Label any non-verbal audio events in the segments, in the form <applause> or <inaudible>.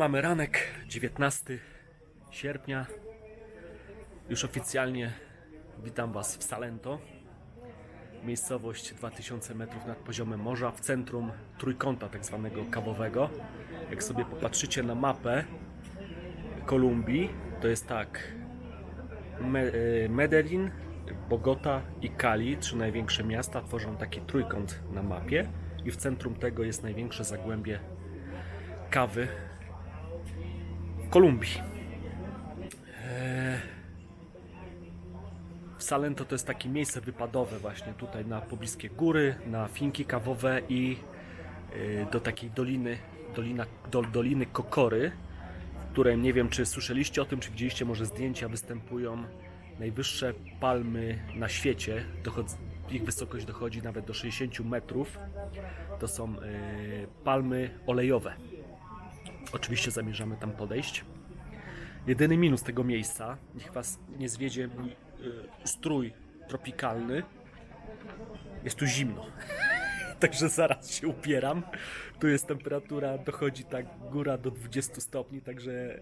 Mamy ranek 19 sierpnia. Już oficjalnie witam Was w Salento. Miejscowość 2000 metrów nad poziomem morza w centrum trójkąta tak zwanego kawowego. Jak sobie popatrzycie na mapę Kolumbii, to jest tak e, Medellin, Bogota i Cali, trzy największe miasta, tworzą taki trójkąt na mapie i w centrum tego jest największe zagłębie kawy Kolumbii. Eee, Salento to jest takie miejsce wypadowe właśnie tutaj na pobliskie góry, na finki kawowe i e, do takiej doliny, dolina, do, doliny Kokory, w której nie wiem czy słyszeliście o tym, czy widzieliście może zdjęcia, występują najwyższe palmy na świecie. Dochodz, ich wysokość dochodzi nawet do 60 metrów. To są e, palmy olejowe. Oczywiście zamierzamy tam podejść. Jedyny minus tego miejsca, niech was nie zwiedzie mój y, strój tropikalny, jest tu zimno. <laughs> Także zaraz się upieram. Tu jest temperatura, dochodzi tak góra do 20 stopni, także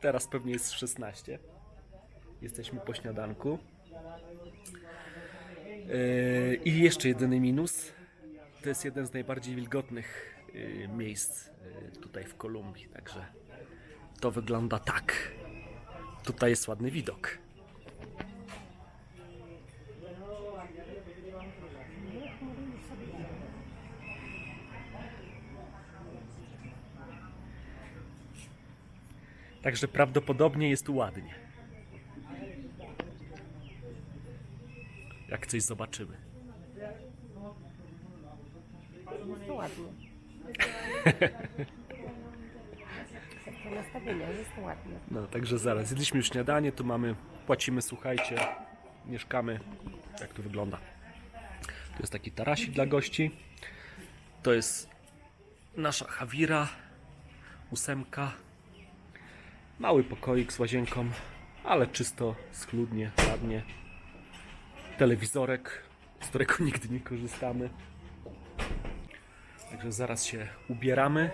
teraz pewnie jest 16. Jesteśmy po śniadanku. Yy, I jeszcze jedyny minus. To jest jeden z najbardziej wilgotnych miejsc yy, tutaj w Kolumbii, także to wygląda tak. Tutaj jest ładny widok. Także prawdopodobnie jest tu ładnie. Jak coś zobaczymy. Jest to ładnie. Jest to. No, także zaraz. Zjedliśmy już śniadanie, tu mamy, płacimy, słuchajcie, mieszkamy. Jak to wygląda? Tu jest taki tarasik dla gości. To jest nasza Hawira, ósemka. Mały pokoik z łazienką, ale czysto, schludnie, ładnie. Telewizorek, z którego <laughs> nigdy nie korzystamy. Także zaraz się ubieramy.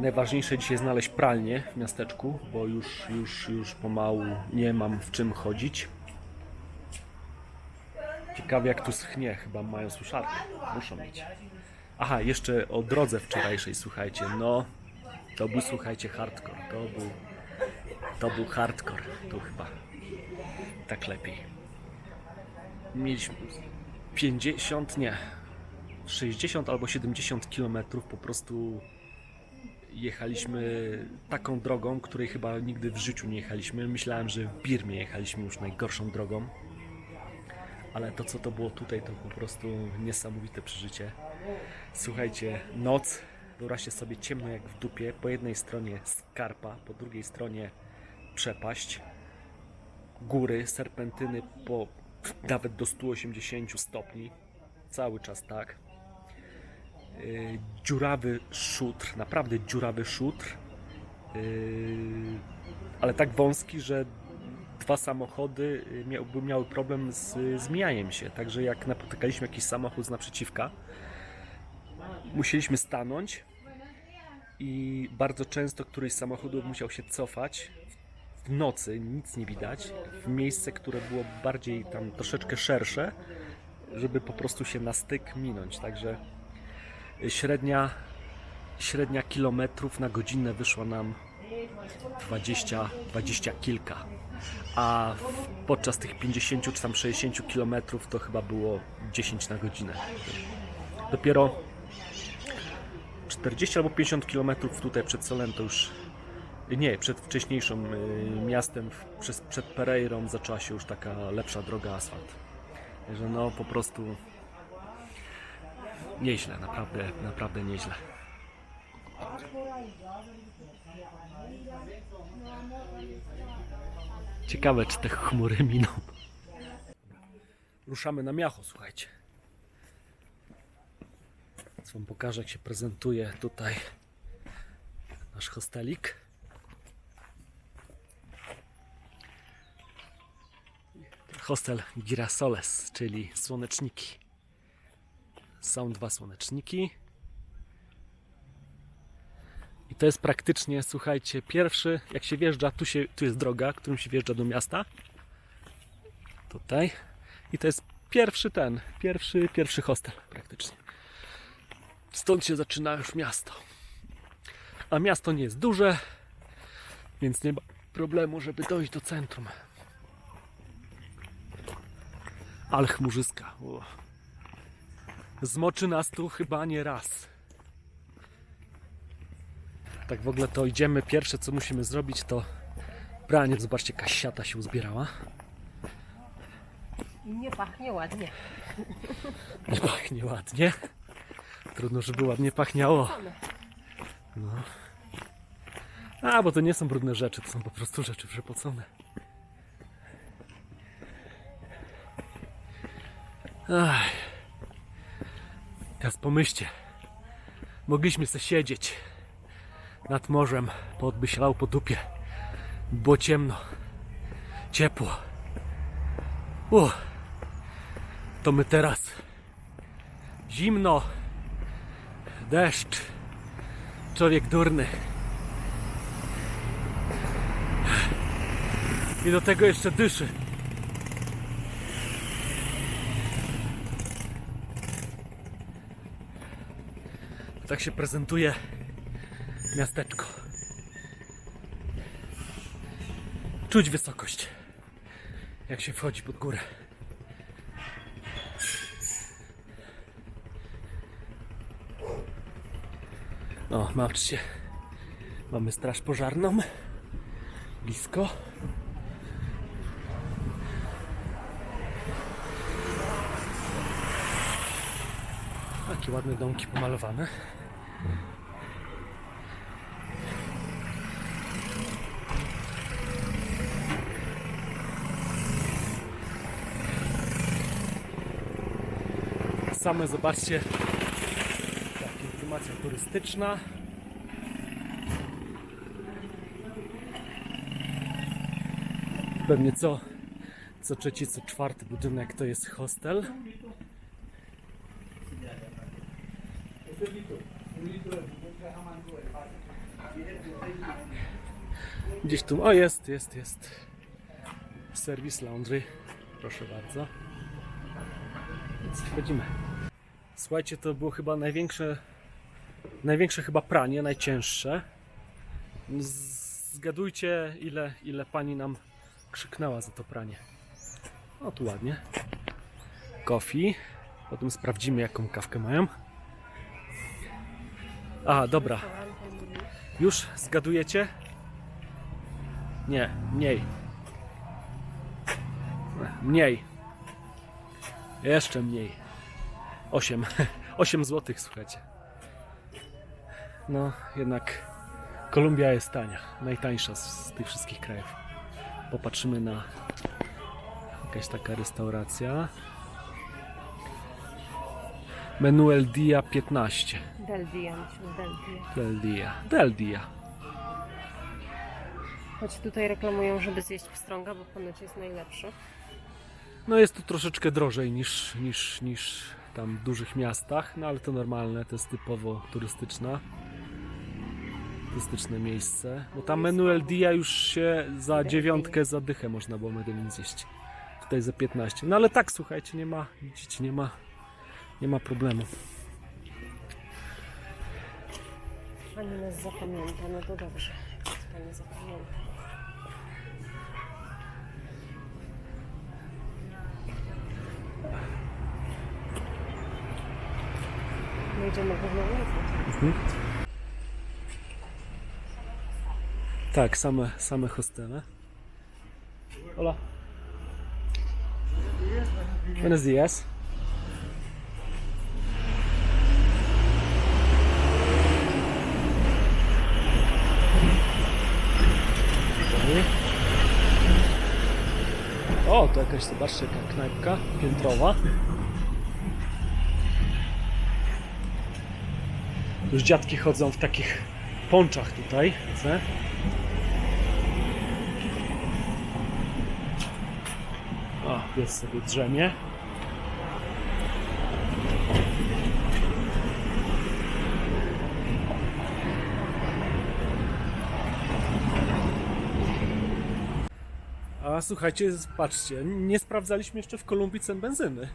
Najważniejsze dzisiaj znaleźć pralnię w miasteczku, bo już, już, już pomału nie mam w czym chodzić. Ciekawe jak tu schnie, chyba mają suszarkę. Muszą mieć. Aha, jeszcze o drodze wczorajszej, słuchajcie. No, to był, słuchajcie, hardcore. To był, to był hardcore. Tu chyba tak lepiej. Mieliśmy 50, nie, 60 albo 70 kilometrów po prostu jechaliśmy taką drogą, której chyba nigdy w życiu nie jechaliśmy. Myślałem, że w Birmie jechaliśmy już najgorszą drogą. Ale to, co to było tutaj, to po prostu niesamowite przeżycie. Słuchajcie, noc, wyobraźcie sobie ciemno jak w dupie. Po jednej stronie skarpa, po drugiej stronie przepaść. Góry, serpentyny po nawet do 180 stopni. Cały czas tak dziurawy szutr, naprawdę dziurawy szutr, yy, ale tak wąski, że dwa samochody yy, miałby, miały problem z, z mijaniem się. Także jak napotykaliśmy jakiś samochód z naprzeciwka, musieliśmy stanąć i bardzo często któryś z samochodów musiał się cofać w nocy, nic nie widać, w miejsce, które było bardziej tam troszeczkę szersze, żeby po prostu się na styk minąć. Także średnia, średnia kilometrów na godzinę wyszła nam 20, 20 kilka. A podczas tych 50 czy tam 60 kilometrów to chyba było 10 na godzinę. Dopiero 40 albo 50 kilometrów tutaj przed Solento już nie, przed wcześniejszym y, miastem, przez, przed Pereirą zaczęła się już taka lepsza droga asfalt. Także no po prostu Nieźle, naprawdę, naprawdę nieźle. Ciekawe, czy te chmury miną. Ruszamy na miacho, słuchajcie. Teraz wam pokażę, jak się prezentuje tutaj nasz hostelik. Hostel Girasoles, czyli słoneczniki. Są dwa słoneczniki. I to jest praktycznie, słuchajcie, pierwszy, jak się wjeżdża, tu, się, tu jest droga, którą się wjeżdża do miasta. Tutaj. I to jest pierwszy ten, pierwszy, pierwszy hostel praktycznie. Stąd się zaczyna już miasto. A miasto nie jest duże, więc nie ma problemu, żeby dojść do centrum. Ale chmurzyska. Zmoczy nas tu chyba nie raz. Tak w ogóle to idziemy. Pierwsze co musimy zrobić to pranie. Zobaczcie, jaka siata się uzbierała. I nie pachnie ładnie. <laughs> Nie pachnie ładnie. Trudno, żeby ładnie pachniało. No. A, bo to nie są brudne rzeczy, to są po prostu rzeczy przepocone. Ach. Teraz pomyślcie. Mogliśmy sobie siedzieć nad morzem, pot by po dupie. Było ciemno, ciepło. Uff. To my teraz zimno, deszcz, człowiek durny. I do tego jeszcze dyszy. Tak się prezentuje miasteczko. Czuć wysokość, jak się wchodzi pod górę. O, patrzcie. Mamy straż pożarną. Blisko. Takie ładne domki pomalowane. Same zobaczcie taka informacja turystyczna. Pewnie co, co trzeci, co czwarty budynek to jest hostel. Gdzieś tu, o jest, jest, jest. Serwis laundry, proszę bardzo. Więc wchodzimy. Słuchajcie, to było chyba największe, największe chyba pranie, najcięższe. Zgadujcie, ile, ile pani nam krzyknęła za to pranie. O, tu ładnie. Coffee. Potem sprawdzimy, jaką kawkę mają. A, dobra. Już zgadujecie? Nie, mniej. Mniej. Jeszcze mniej. 8. 8 zł, słuchajcie. No, jednak Kolumbia jest tania. Najtańsza z, tych wszystkich krajów. Popatrzymy na jakaś taka restauracja. Menu El Dia 15. Del Dia, myślę, Del Dia. Del Dia. Del Dia. Choć tutaj reklamują, żeby zjeść pstrąga, bo ponoć jest najlepszy. No jest tu troszeczkę drożej niż, niż, niż tam dużych miastach, no ale to normalne, to jest typowo turystyczna. Turystyczne miejsce. Bo tam menu El Dia już się za dziewiątkę za dychę można było medellin zjeść. Tutaj za 15. No ale tak słuchajcie, nie ma, widzicie, nie ma, nie ma problemu. Pani nas zapamięta, no to dobrze. Pani zapamięta. No idziemy główną ulicą. Tak, same, same hostele. Hola. Buenos. Okej. O, to jakaś, zobaczcie, jaka knajpka piętrowa. Już dziadki chodzą w takich ponczach tutaj, widzę. O, jest sobie drzemie. A słuchajcie, patrzcie, nie sprawdzaliśmy jeszcze w Kolumbii cen benzyny.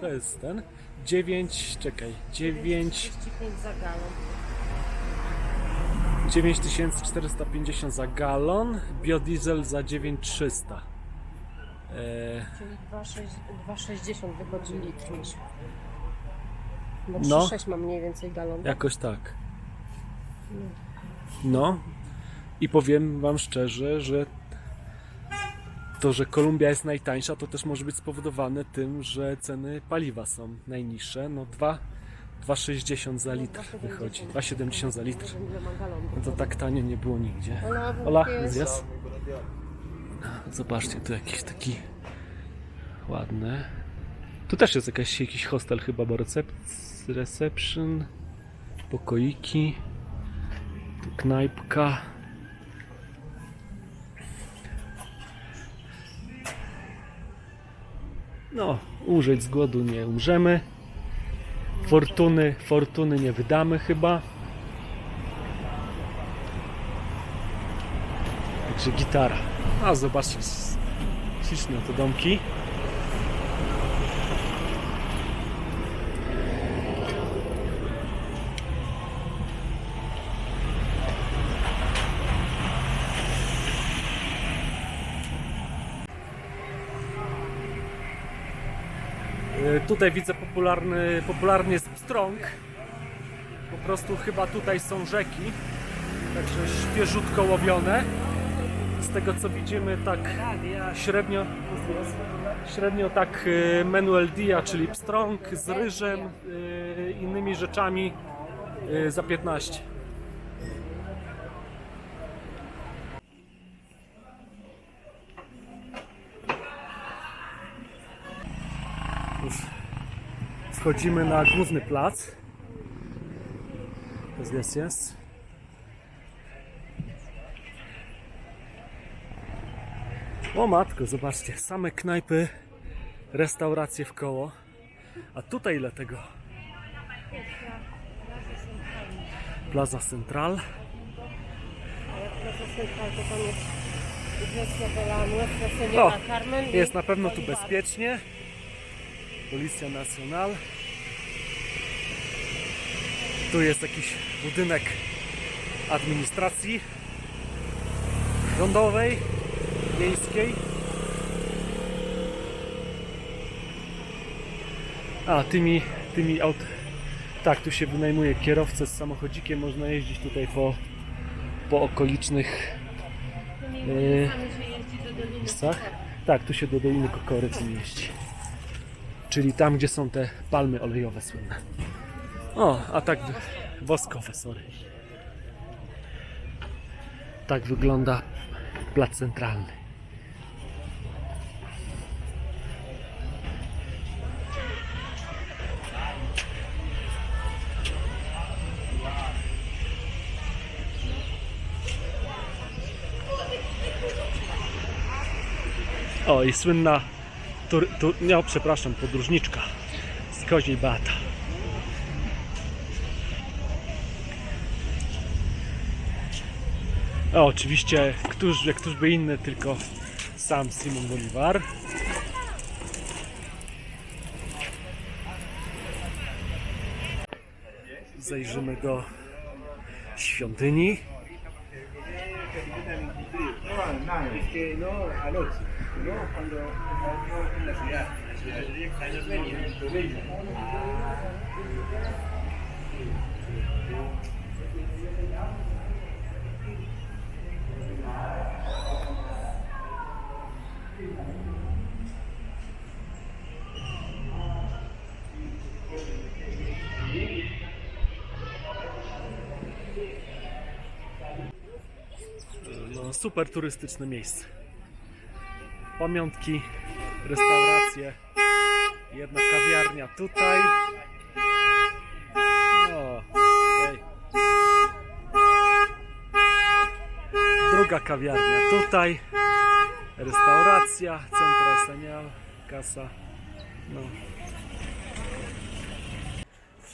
To jest ten. 9, czekaj, 9, 35 za galon. 9450 za galon, biodiesel za 9300. Eee, Czyli 2,6 2,60 wychodzi litr miesiąc. Bo No. 3,6 ma mniej więcej galon. jakoś tak. No. I powiem wam szczerze, że to, że Kolumbia jest najtańsza, to też może być spowodowane tym, że ceny paliwa są najniższe. No 2 2,60 za litr wychodzi. 2,70 za litr. No to tak tanio nie było nigdzie. Días. jest. Zobaczcie, tu jakiś taki ładny. Tu też jest jakaś, jakiś hostel chyba, bo recep reception, pokoiki, tu knajpka. No, umrzeć z głodu nie umrzemy. Fortuny, fortuny nie wydamy chyba. Także gitara. A zobaczcie, śliczne te domki. Y, Tutaj widzę popularny, popularny jest pstrąg. Po prostu chyba tutaj są rzeki. Także świeżutko łowione. Z tego co widzimy tak średnio średnio tak y, Manuel Dia, czyli pstrąg z ryżem, y, innymi rzeczami y, za 15. Już wchodzimy na główny plac. Jest, jest. O matko, zobaczcie, same knajpy, restauracje w koło. A tutaj ile tego? Plaza Central. Jest O, Jest na pewno tu bezpiecznie. Policja Nacional. Tu jest jakiś budynek administracji rządowej, miejskiej. A, tymi, tymi aut... Tak, tu się wynajmuje kierowcę z samochodzikiem. Można jeździć tutaj po, po okolicznych Yy, miejscach. Tak, tu się do Doliny Kokory tym jeździ. Czyli tam, gdzie są te palmy olejowe słynne. O, a tak woskowe, sorry. Tak wygląda plac centralny. O, i słynna tur, tur, nie, przepraszam, podróżniczka z Koziej Beata. O, oczywiście, któż, jak któż by inny, tylko sam Simon Bolivar. Zajrzymy do świątyni. No, nada, es que no anoche, no cuando no en la ciudad. Ellos venían con ella. No, super turystyczne miejsce. Pamiątki, restauracje, jedna kawiarnia tutaj. No, ej. Druga kawiarnia tutaj. Restauracja, centra senial, kasa. No.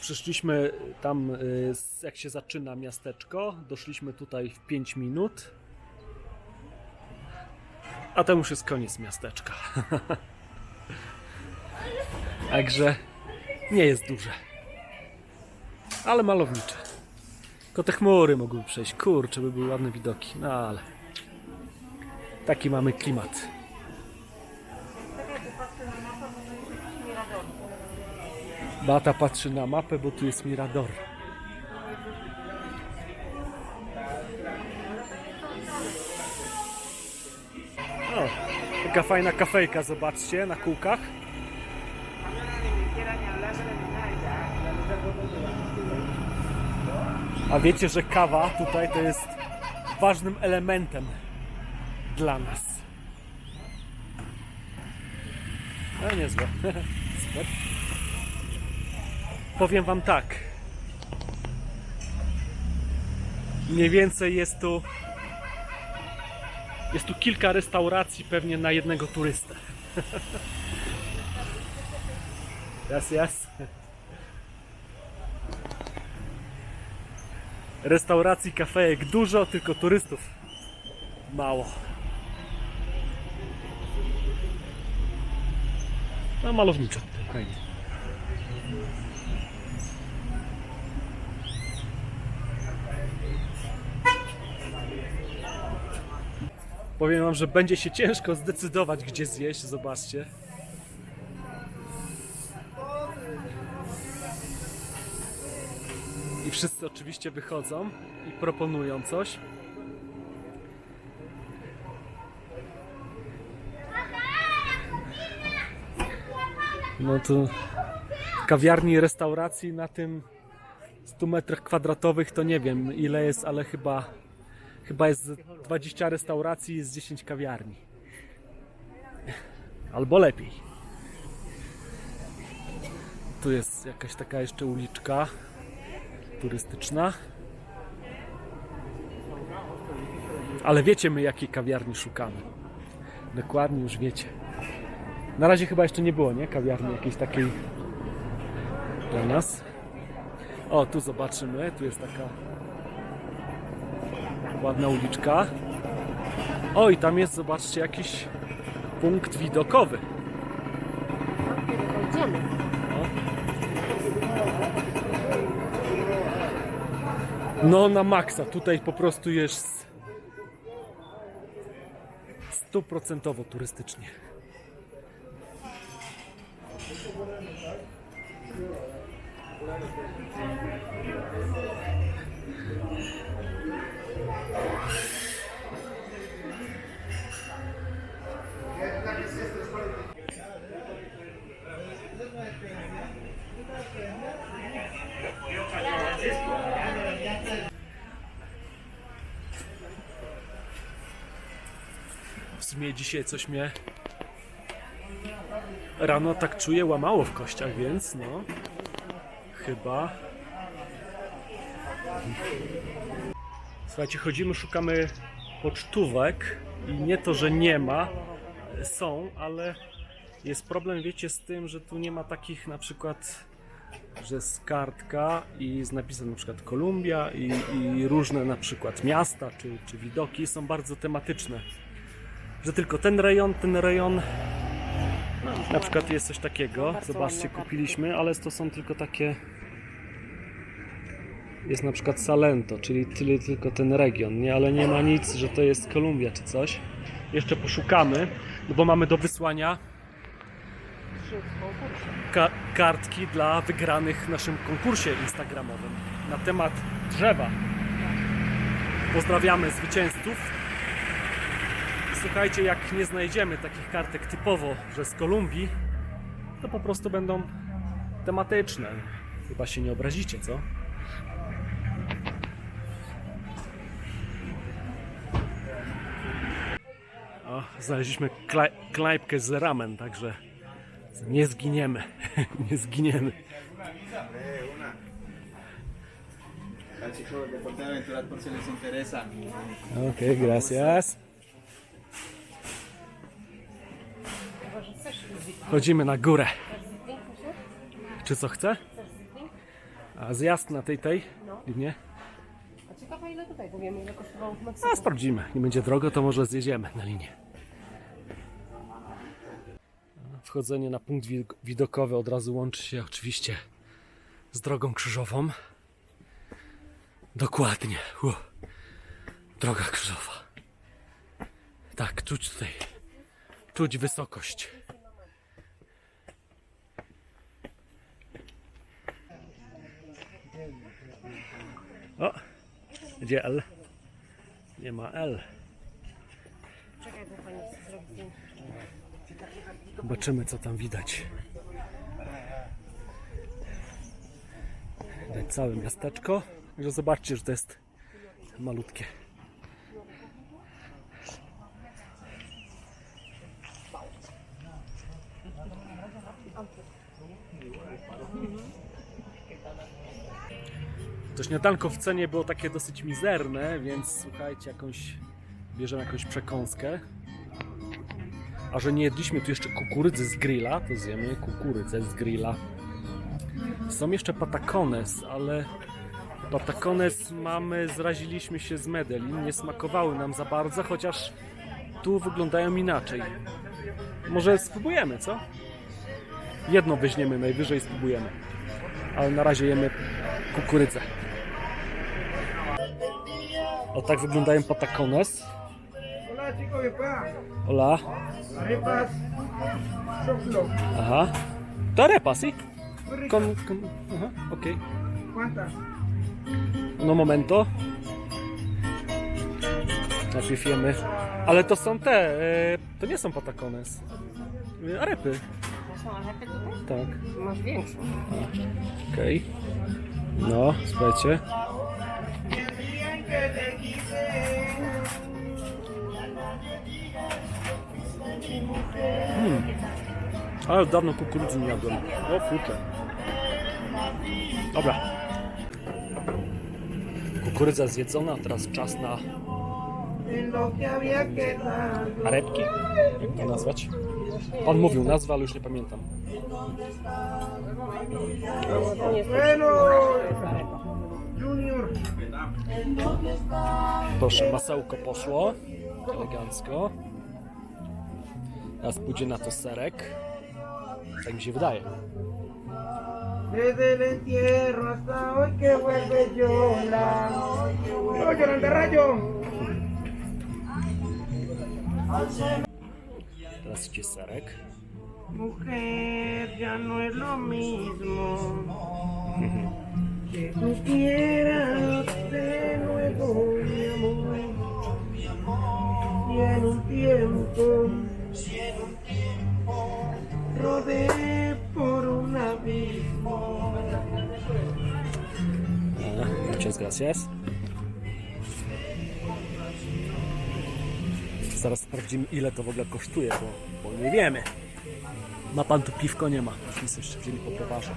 Przyszliśmy tam, y, jak się zaczyna miasteczko. Doszliśmy tutaj w 5 minut. a to już jest koniec miasteczka. <laughs> Także nie jest duże. Ale malownicze. Tylko te chmury mogły przejść. Kurczę, by były ładne widoki. No ale taki mamy klimat. Bata patrzy na mapę, bo tu jest Mirador. O, taka fajna kafejka, zobaczcie, na kółkach. A wiecie, że kawa tutaj to jest ważnym elementem dla nas. No niezłe. <laughs> Super. Powiem wam tak. Mniej więcej jest tu jest tu kilka restauracji pewnie na jednego turystę. <laughs> Jas, jas. Restauracji, kafejek dużo, tylko turystów mało. No malowniczo. Fajnie. Powiem wam, że będzie się ciężko zdecydować, gdzie zjeść. Zobaczcie. Wszyscy oczywiście wychodzą i proponują coś. No to kawiarni i restauracji na tym 100 metrach kwadratowych to nie wiem ile jest, ale chyba chyba jest z 20 restauracji i z 10 kawiarni. Albo lepiej. Tu jest jakaś taka jeszcze uliczka turystyczna. Ale wiecie my jakiej kawiarni szukamy. Dokładnie już wiecie. Na razie chyba jeszcze nie było, nie? Kawiarni jakiejś takiej dla nas. O, tu zobaczymy. Tu jest taka ładna uliczka. O, i tam jest, zobaczcie, jakiś punkt widokowy. No na maksa, tutaj po prostu jest stuprocentowo turystycznie. W sumie dzisiaj coś mnie. Rano tak czuję łamało w kościach, więc no. Chyba. Słuchajcie, chodzimy, szukamy pocztówek i nie to, że nie ma, są, ale jest problem, wiecie, z tym, że tu nie ma takich na przykład, że jest kartka i z napisem na przykład Kolumbia i, i różne na przykład miasta czy, czy widoki są bardzo tematyczne że tylko ten rejon, ten rejon. Na przykład jest coś takiego. Zobaczcie, kupiliśmy, ale to są tylko takie. Jest na przykład Salento, czyli tyle, tylko ten region, nie? Ale nie ma nic, że to jest Kolumbia czy coś. Jeszcze poszukamy, no bo mamy do wysłania ka- kartki dla wygranych w naszym konkursie instagramowym na temat drzewa. Pozdrawiamy zwycięzców. Słuchajcie, jak nie znajdziemy takich kartek typowo, że z Kolumbii, to po prostu będą tematyczne. Chyba się nie obrazicie, co? O, znaleźliśmy kla- knajpkę z ramen, także nie zginiemy. <laughs> nie zginiemy. Okej, gracias. Chodzimy na górę. Czy co chce? A zjazd na tej tej No. linie? A ciekawe ile tutaj, bo wiemy ile kosztowało w A Meksyku. sprawdzimy. Nie będzie drogo, to może zjedziemy na linię. wchodzenie na punkt wi- widokowy od razu łączy się oczywiście z drogą krzyżową. Dokładnie. U. Droga krzyżowa. Tak, czuć tutaj. Czuć wysokość. O! Gdzie L? Nie ma L. Czekaj, bo pani. Zobaczymy, co tam widać. Widać całe miasteczko. Także zobaczcie, że to jest malutkie. To śniadanko w cenie było takie dosyć mizerne, więc słuchajcie, jakąś bierzemy jakąś przekąskę. A że nie jedliśmy tu jeszcze kukurydzy z grilla, to zjemy kukurydzę z grilla. Są jeszcze patacones, ale patacones mamy, zraziliśmy się z Medellin, nie smakowały nam za bardzo, chociaż tu wyglądają inaczej. Może spróbujemy, co? Jedno weźmiemy najwyżej, spróbujemy. Ale na razie jemy kukurydzę. O tak wyglądają patacones. Hola. Aha. To? Muy rica. Con, con, aha, okej. No momento. Najpierw jemy. Ale to są te, e, to nie są patacones. E, Arepy, To są arepy tutaj? tak. Masz większą. Okej. No, słuchajcie. Hmm. Ale dawno kukurydzy nie jadłem. O kurczę. Dobra. Kukurydza zjedzona, teraz czas na arepki. Jak to nazwać? Pan mówił nazwę, ale już nie pamiętam. Proszę, masełko poszło. Elegancko. Teraz pójdzie na to serek. Tak mi się wydaje. Desde el entierro hasta hoy que vuelve Yola. No, Yolanda Rayo. Teraz idzie serek. Mujer, ya no es lo mismo. Que tú quieras de nuevo, mi amor. Y en un tiempo, rodé por un abismo. Muchas gracias. Zaraz sprawdzimy ile to w ogóle kosztuje, bo, bo nie wiemy. Ma pan tu piwko? Nie ma. Nic jeszcze wzięli po poważę.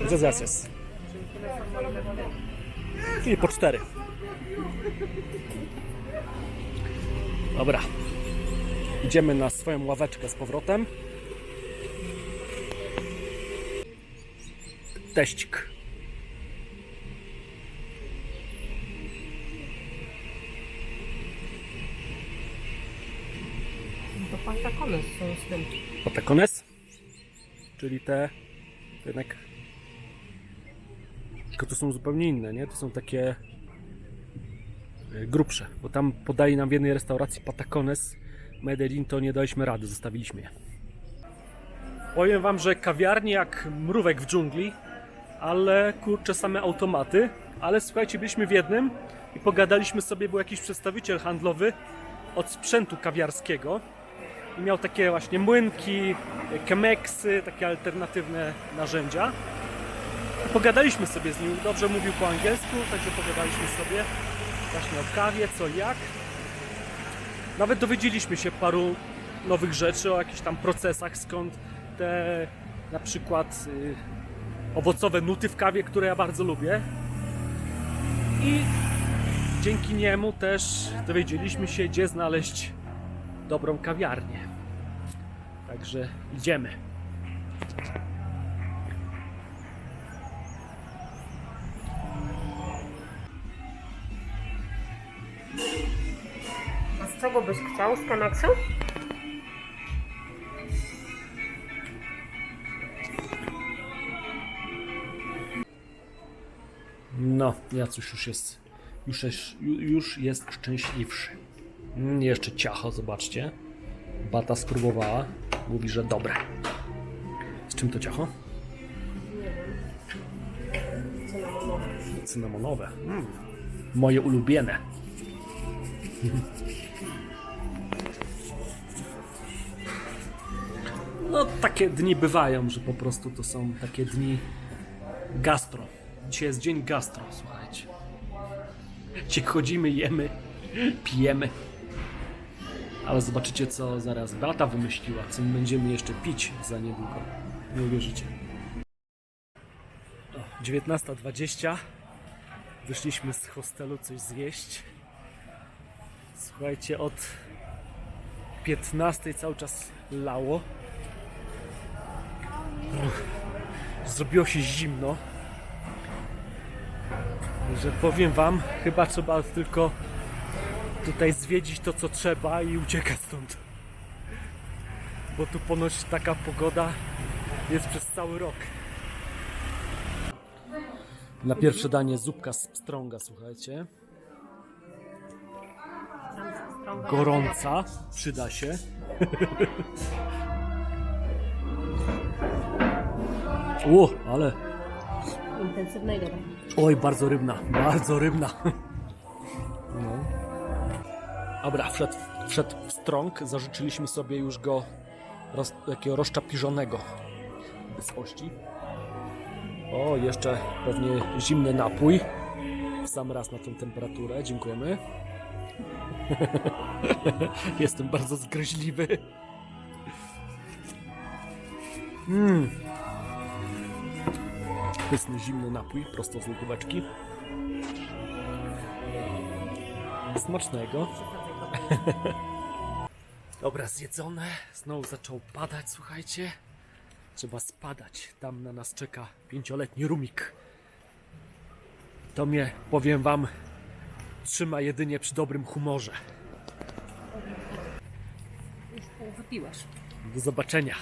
Muchas gracias. Czyli po cztery. Dobra. Idziemy na swoją ławeczkę z powrotem. Teścik. To patacones są z tym. Patacones, czyli te jednak tylko to są zupełnie inne, nie? To są takie e, grubsze, bo tam podali nam w jednej restauracji patacones Medellin, to nie daliśmy rady, zostawiliśmy je. Powiem wam, że kawiarnie jak mrówek w dżungli, ale kurczę same automaty, ale słuchajcie, byliśmy w jednym i pogadaliśmy sobie, był jakiś przedstawiciel handlowy od sprzętu kawiarskiego i miał takie właśnie młynki, kemeksy, takie alternatywne narzędzia. Pogadaliśmy sobie z nim, dobrze mówił po angielsku, także pogadaliśmy sobie właśnie o kawie, co jak. Nawet dowiedzieliśmy się paru nowych rzeczy o jakichś tam procesach, skąd te na przykład y, owocowe nuty w kawie, które ja bardzo lubię. I dzięki niemu też dowiedzieliśmy się, gdzie znaleźć dobrą kawiarnię. Także idziemy. czego byś chciał z Kenexu? No, Jacuś już jest, już jest, już jest szczęśliwszy. Mm, jeszcze ciacho, zobaczcie. Bata spróbowała, mówi, że dobre. Z czym to ciacho? Cynamonowe. Mm. Moje ulubione. No, takie dni bywają, że po prostu to są takie dni gastro. Dzisiaj jest dzień gastro, słuchajcie. Dzisiaj chodzimy, jemy, pijemy. Ale zobaczycie, co zaraz Beata wymyśliła, co my będziemy jeszcze pić za niedługo. Nie uwierzycie. 19.20. Wyszliśmy z hostelu coś zjeść. Słuchajcie, od 15 cały czas lało. Zrobiło się zimno. Że powiem wam, chyba trzeba tylko tutaj zwiedzić to co trzeba i uciekać stąd. Bo tu ponoć taka pogoda jest przez cały rok. Na pierwsze danie zupka z pstrąga, słuchajcie. Gorąca, przyda się. U, ale. Intensywna i dobra. Oj, bardzo rybna, bardzo rybna. No. Dobra, wszedł, wszedł w strąg, zażyczyliśmy sobie już go roz, takiego rozczapiżonego wysokości. O, jeszcze pewnie zimny napój. W sam raz na tą temperaturę, dziękujemy. <laughs> Jestem bardzo zgryźliwy. Mmm. Pyszny, zimny napój, prosto z lodóweczki. Smacznego. <laughs> Dobra, zjedzone. Znowu zaczął padać, słuchajcie. Trzeba spadać. Tam na nas czeka pięcioletni rumik. To mnie, powiem wam, trzyma jedynie przy dobrym humorze. Wypiłaś. Do zobaczenia.